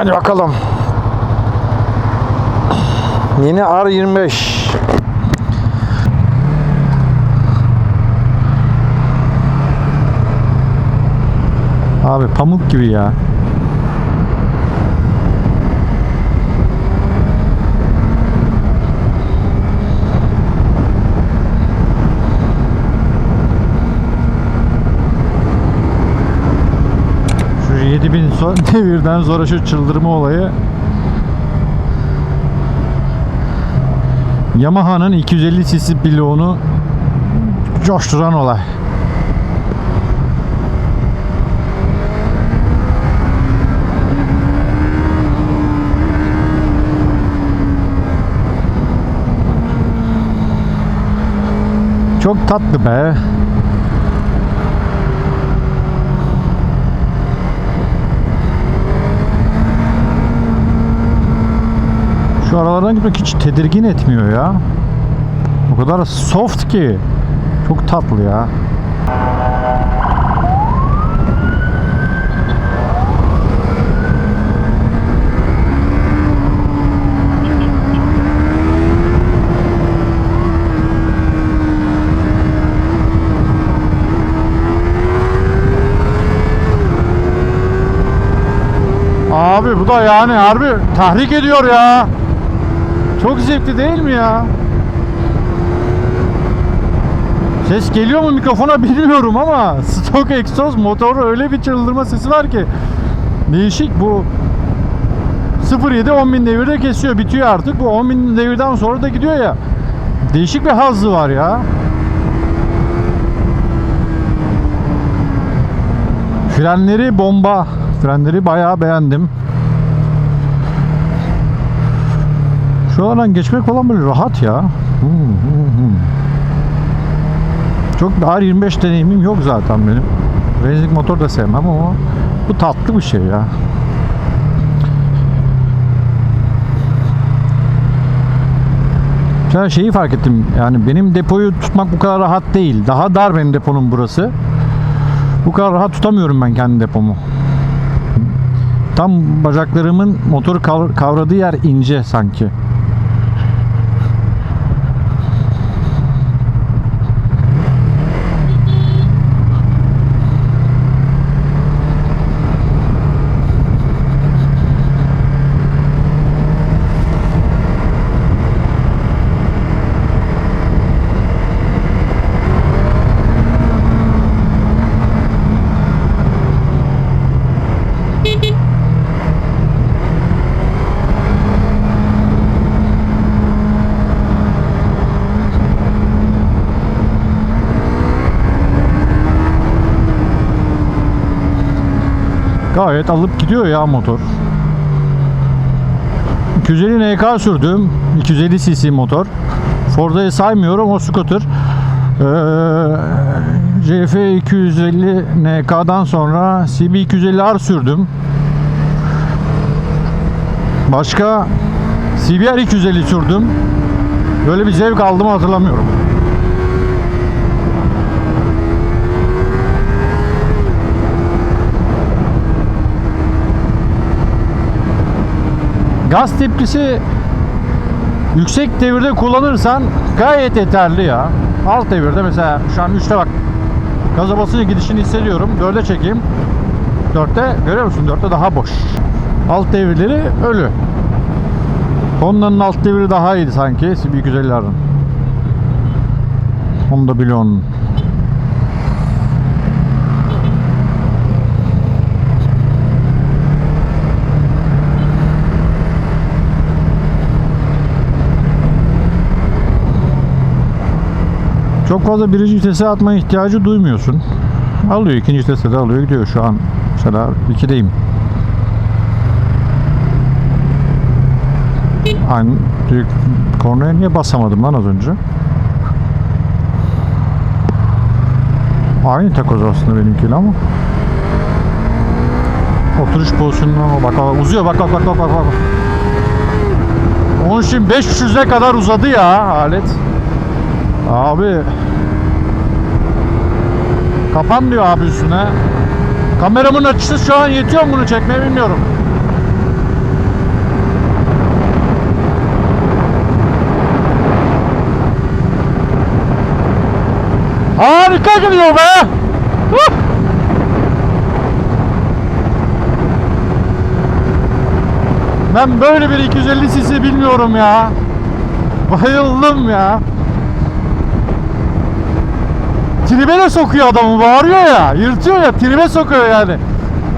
Hadi bakalım. Yeni R25. Abi pamuk gibi ya. Şu 7000 son devirden sonra şu çıldırma olayı Yamaha'nın 250 cc bloğunu coşturan olay. Çok tatlı be. Gitmek hiç tedirgin etmiyor ya. O kadar soft ki. Çok tatlı ya. Abi bu da yani harbi tahrik ediyor ya. Çok zevkli değil mi ya? Ses geliyor mu mikrofona bilmiyorum ama stok egzoz motoru öyle bir çıldırma sesi var ki. Değişik bu. 0.7 10.000 devirde kesiyor bitiyor artık. Bu 10.000 devirden sonra da gidiyor ya. Değişik bir hazzı var ya. Frenleri bomba. Frenleri bayağı beğendim Şu alan geçmek falan böyle rahat ya. Çok bir R25 deneyimim yok zaten benim. Benzinlik motor da sevmem ama bu tatlı bir şey ya. Mesela şeyi fark ettim. Yani benim depoyu tutmak bu kadar rahat değil. Daha dar benim deponun burası. Bu kadar rahat tutamıyorum ben kendi depomu. Tam bacaklarımın motoru kav- kavradığı yer ince sanki. Gayet alıp gidiyor ya motor. 250 NK sürdüm. 250 cc motor. Forda'yı saymıyorum o scooter. Ee, CF 250 NK'dan sonra CB 250R sürdüm. Başka CBR 250 sürdüm. Böyle bir zevk aldım hatırlamıyorum. Gaz tepkisi yüksek devirde kullanırsan gayet yeterli ya. Alt devirde mesela şu an 3'te bak gaza basınca gidişini hissediyorum. 4'e çekeyim. 4'te görüyor musun? 4'te daha boş. Alt devirleri ölü. Honda'nın alt deviri daha iyiydi sanki. CB250'lerin. Honda Bilon. Çok fazla birinci vitese atma ihtiyacı duymuyorsun. Alıyor ikinci vitese de alıyor gidiyor şu an. Mesela 2'deyim. Aynı büyük kornaya niye basamadım lan az önce? Aynı takoz aslında benimkiyle ama. Oturuş pozisyonuna bak bak uzuyor bak bak bak bak. bak. Onun için 500'e kadar uzadı ya alet. Abi. Kapan diyor abi üstüne. Kameramın açısı şu an yetiyor mu bunu çekmeye bilmiyorum. Harika gidiyor be. Ben böyle bir 250 cc bilmiyorum ya. Bayıldım ya. Tribe de sokuyor adamı bağırıyor ya. Yırtıyor ya tribe sokuyor yani.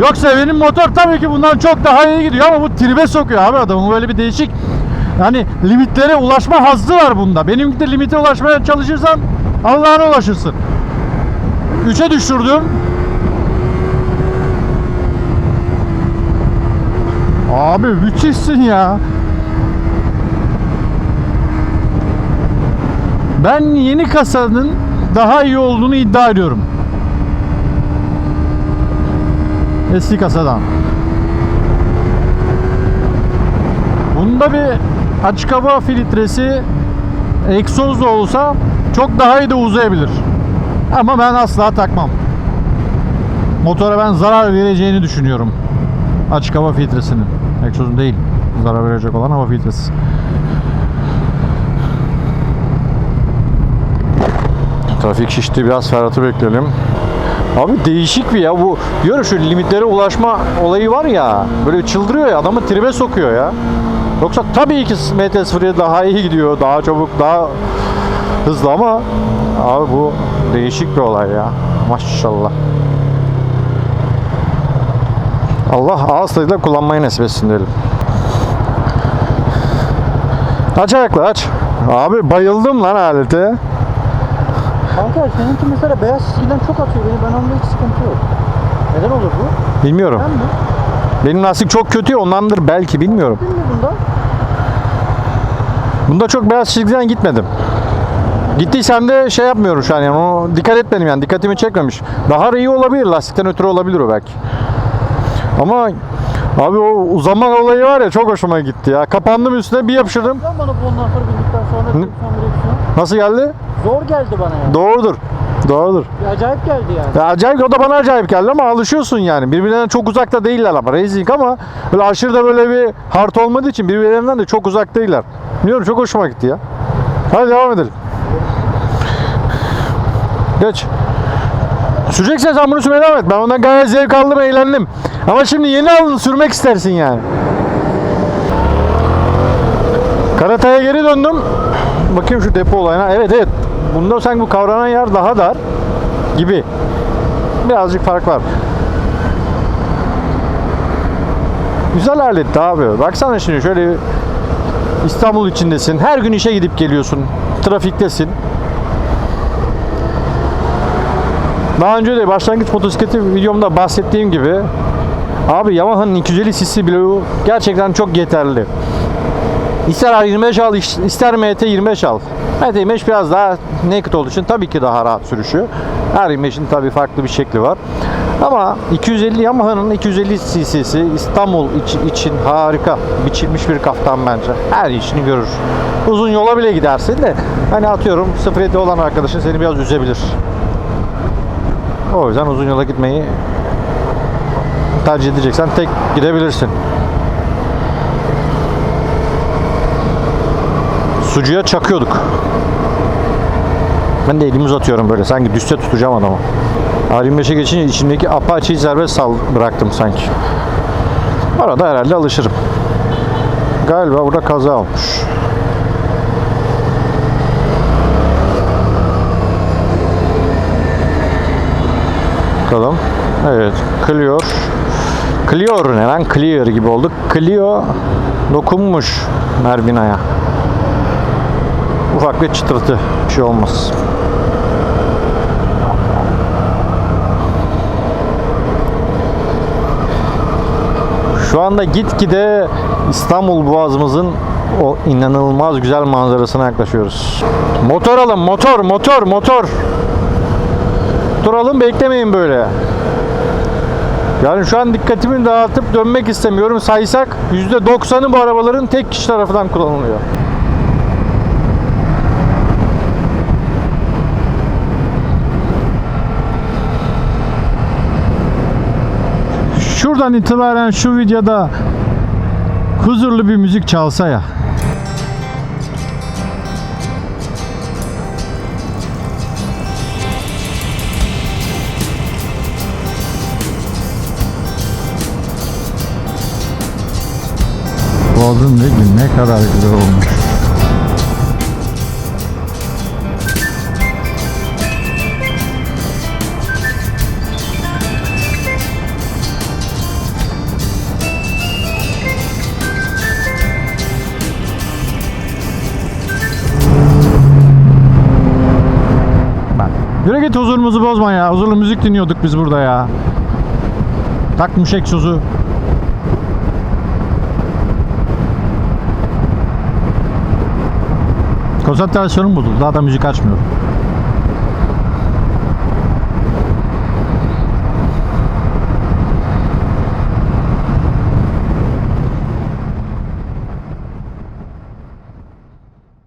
Yoksa benim motor tabii ki bundan çok daha iyi gidiyor ama bu tribe sokuyor abi adamı böyle bir değişik yani limitlere ulaşma hazzı var bunda. Benimki de limite ulaşmaya çalışırsan Allah'ına ulaşırsın. 3'e düşürdüm. Abi müthişsin ya. Ben yeni kasanın daha iyi olduğunu iddia ediyorum. Eski kasadan. Bunda bir açık hava filtresi egzoz da olsa çok daha iyi de uzayabilir. Ama ben asla takmam. Motora ben zarar vereceğini düşünüyorum. Açık hava filtresinin. Egzozun değil. Zarar verecek olan hava filtresi. Trafik şişti biraz Ferhat'ı bekleyelim. Abi değişik bir ya bu diyor şu limitlere ulaşma olayı var ya böyle çıldırıyor ya adamı tribe sokuyor ya. Yoksa tabii ki MT-07 daha iyi gidiyor daha çabuk daha hızlı ama abi bu değişik bir olay ya maşallah. Allah ağız tadıyla kullanmayı nasip etsin diyelim. Aç ayakla aç. Abi bayıldım lan alete. Kanka seninki mesela beyaz çizgiden çok atıyor beni. Ben onda hiç sıkıntı yok. Neden olur bu? Bilmiyorum. Ben mi? Benim lastik çok kötü ondandır belki bilmiyorum. Bunda? Bunda çok beyaz çizgiden gitmedim. Gittiysem de şey yapmıyorum şu an yani onu dikkat etmedim yani dikkatimi çekmemiş. Daha iyi olabilir lastikten ötürü olabilir o belki. Ama abi o uzama olayı var ya çok hoşuma gitti ya. Kapandım üstüne bir yapıştırdım. Ben bana bu ondan sonra bindikten sonra direksiyon. Nasıl geldi? Zor geldi bana yani. Doğrudur. Doğrudur. Bir acayip geldi yani. Ya acayip o da bana acayip geldi ama alışıyorsun yani. Birbirlerinden çok uzakta değiller ama racing ama böyle aşırı da böyle bir hard olmadığı için birbirlerinden de çok uzak değiller. Biliyorum çok hoşuma gitti ya. Hadi devam edelim. Geç. Süreceksen sen bunu sürmeye devam et. Ben ondan gayet zevk aldım, eğlendim. Ama şimdi yeni aldın sürmek istersin yani. Karataya geri döndüm. Bakayım şu depo olayına. Evet evet. Bunda sanki bu kavranan yer daha dar gibi. Birazcık fark var. Güzel aletti abi. Baksana şimdi şöyle İstanbul içindesin. Her gün işe gidip geliyorsun. Trafiktesin. Daha önce de başlangıç motosikleti videomda bahsettiğim gibi abi Yamaha'nın 250 cc bloğu gerçekten çok yeterli. İster R25 al, ister MT25 al. MT25 biraz daha naked olduğu için tabii ki daha rahat sürüşü. R25'in tabii farklı bir şekli var. Ama 250 Yamaha'nın 250 cc'si İstanbul için, için harika. Biçilmiş bir kaftan bence. Her işini görür. Uzun yola bile gidersin de hani atıyorum 07 olan arkadaşın seni biraz üzebilir. O yüzden uzun yola gitmeyi tercih edeceksen tek gidebilirsin. Sucuya çakıyorduk. Ben de elimi uzatıyorum böyle sanki düşse tutacağım adamı. R25'e geçince içimdeki Apache'yi serbest sal bıraktım sanki. Arada herhalde alışırım. Galiba burada kaza olmuş. Bakalım. Evet. Clio. Clio ne lan? Clear gibi oldu. Clio dokunmuş Mervina'ya. Ufak bir çıtırtı. Bir şey olmaz. Şu anda gitgide İstanbul Boğazımızın o inanılmaz güzel manzarasına yaklaşıyoruz. Motor alın, motor, motor, motor. Alın, beklemeyin böyle. Yani şu an dikkatimi dağıtıp dönmek istemiyorum. Saysak %90'ı bu arabaların tek kişi tarafından kullanılıyor. Şuradan itibaren şu videoda huzurlu bir müzik çalsa ya. Bodrum ne kadar güzel olmuş. Git huzurumuzu bozma ya. Huzurlu müzik dinliyorduk biz burada ya. Takmış egzozu. Konsantrasyonum bozuldu. Daha da müzik açmıyorum.